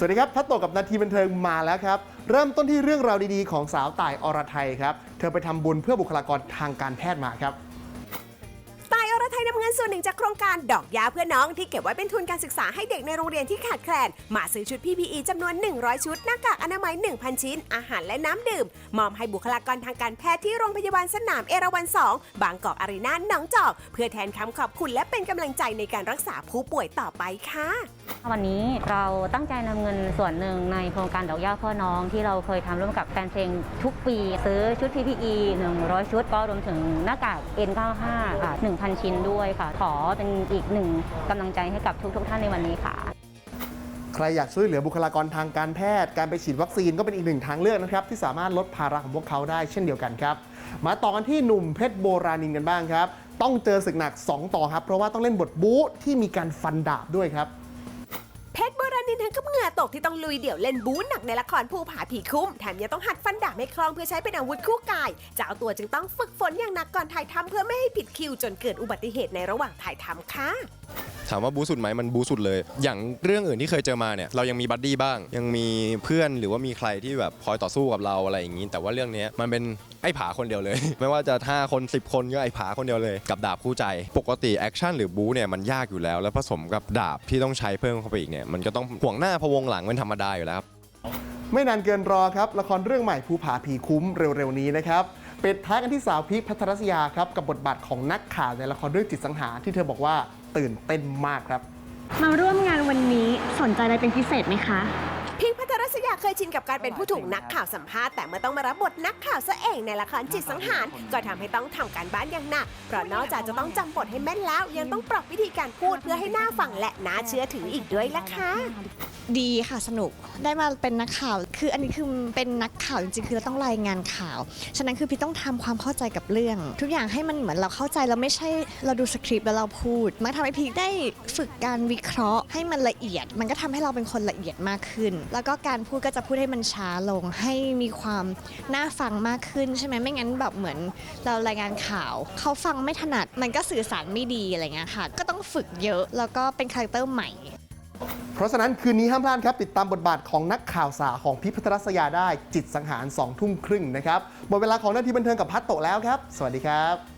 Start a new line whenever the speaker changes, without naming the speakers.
สวัสดีครับพัตโตกับนาทีบันเทิงมาแล้วครับ เริ่มต้นที่เรื่องราวดีๆ ของสาวต่ายอรไทยครับ เธอไปทำบุญเพื่อบุคลากรทางการแพทย์มาครับ
เงินส่วนหนึ่งจากโครงการดอกยาเพื่อน้องที่เก็บไว้เป็นทุนการศึกษาให้เด็กในโรงเรียนที่ขาดแคลน มาซื้อชุด PPE จำนวน 100 ชุด หน้ากากอนามัย 1,000 ชิ้น อาหารและน้ำดื่ม มอบให้บุคลากรทางการแพทย์ที่โรงพยาบาลสนามเอราวัณ 2 บางกอกอารีนาหนองจอก เพื่อแทนคำขอบคุณและเป็นกำลังใจในการรักษาผู้ป่วยต่อไปค่ะ
วันนี้เราตั้งใจนำเงินส่วนหนึ่งในโครงการดอกหญ้าพ่อน้องที่เราเคยทำร่วมกับแฟนเพลงทุกปี ซื้อชุด PPE 100 ชุดก็รวมถึงหน้ากาก N95 อะ1,000 ชิ้นด้วยค่ะ ขอเป็นอีกหนึ่งกำลังใจให้กับทุกๆท่านในวันนี้ค่ะ
ใครอยากช่วยเหลือบุคลากรทางการแพทย์ การไปฉีดวัคซีนก็เป็นอีกหนึ่งทางเลือกนะครับ ที่สามารถลดภาระของพวกเขาได้เช่นเดียวกันครับ มาต่อกันที่หนุ่มเพชรโบราณินกันบ้างครับ ต้องเจอศึกหนัก 2 ต่อครับ เพราะว่าต้องเล่นบทบู๊ที่มีการฟันดาบด้วยครับ
ทั้งกับเหงื่อตกที่ต้องลุยเดี่ยวเล่นบู๊หนักในละครภูผาผีคุ้ม แถมยังต้องหัดฟันดาบให้คล่องเพื่อใช้เป็นอาวุธคู่กายเจ้าตัวจึงต้องฝึกฝนอย่างหนักก่อนถ่ายทำเพื่อไม่ให้ผิดคิวจนเกิดอุบัติเหตุในระหว่างถ่ายทำค่ะ
ถามว่าบูสุดไหมมันบูสุดเลย อย่างเรื่องอื่นที่เคยเจอมาเนี่ยเรายังมีบัดดี้บ้าง ยังมีเพื่อนหรือว่ามีใครที่แบบคอยต่อสู้กับเราอะไรอย่างนี้ แต่ว่าเรื่องนี้มันเป็นไอ้ผาคนเดียวเลย ไม่ว่าจะ5คน 10 คนก็ไอ้ผาคนเดียวเลย กับดาบคู่ใจ ปกติแอคชั่นหรือบูเนี่ยมันยากอยู่แล้ว แล้วผสมกับดาบที่ต้องใช้เพิ่มเข้าไปอีกเนี่ยมันก็ต้องห่วงหน้าพวงหลังเป็นธรรมดาอยู่แล้วครับ
ไม่นานเกินรอครับ ละครเรื่องใหม่ภูผาผีคุ้มเร็วๆนี้นะครับปิดท้ายกันที่สาวพีคพัทรศยาครับ กับบทบาทของนักข่าวในละครเรื่องจิตสังหารที่เธอบอกว่าตื่นเต้นมากครับ
มาร่วมงานวันนี้สนใจอะไรเป็นพิเศษไหมคะ
รัศยาเคยชินกับการเป็นผู้ถูกนักข่าวสัมภาษณ์แต่เมื่อต้องมารับบทนักข่าวซะเองในละครจิตสังหาร ก็ทำให้ต้องทำการบ้านอย่างหนัก เพราะนอกจากจะต้องจำบทให้แม่นแล้ว ยังต้องปรับวิธีการพูดเพื่อให้น่าฟังและน่าเชื่อถืออีกด้วยล่ะค่ะ
ดีค่ะสนุกได้มาเป็นนักข่าว คืออันนี้คือเป็นนักข่าวจริงๆคือเราต้องรายงานข่าว ฉะนั้นคือพี่ต้องทำความเข้าใจกับเรื่อง ทุกอย่างให้มันเหมือนเราเข้าใจเราไม่ใช่เราดูสคริปต์แล้วเราพูด มันทำให้พี่ได้ฝึกการวิเคราะห์ให้มันละเอียด มันก็ทำให้เราเป็นคนละเอียดมากขึ้น แล้วก็การพูดก็จะพูดให้มันช้าลง ให้มีความน่าฟังมากขึ้นใช่ไหมไม่งั้นแบบเหมือนเรารายงานข่าว เขาฟังไม่ถนัดมันก็สื่อสารไม่ดีอะไรเงี้ยค่ะ ก็ต้องฝึกเยอะแล้วก็เป็นคาแรคเตอร์ใหม่
เพราะฉะนั้นคืนนี้ห้ามพลาดครับ ติดตามบทบาทของนักข่าวสาวของพิพัทรศยาได้จิตสังหาร2ทุ่มครึ่งนะครับหมดเวลาของนาทีบันเทิงกับพัตโตะแล้วครับ สวัสดีครับ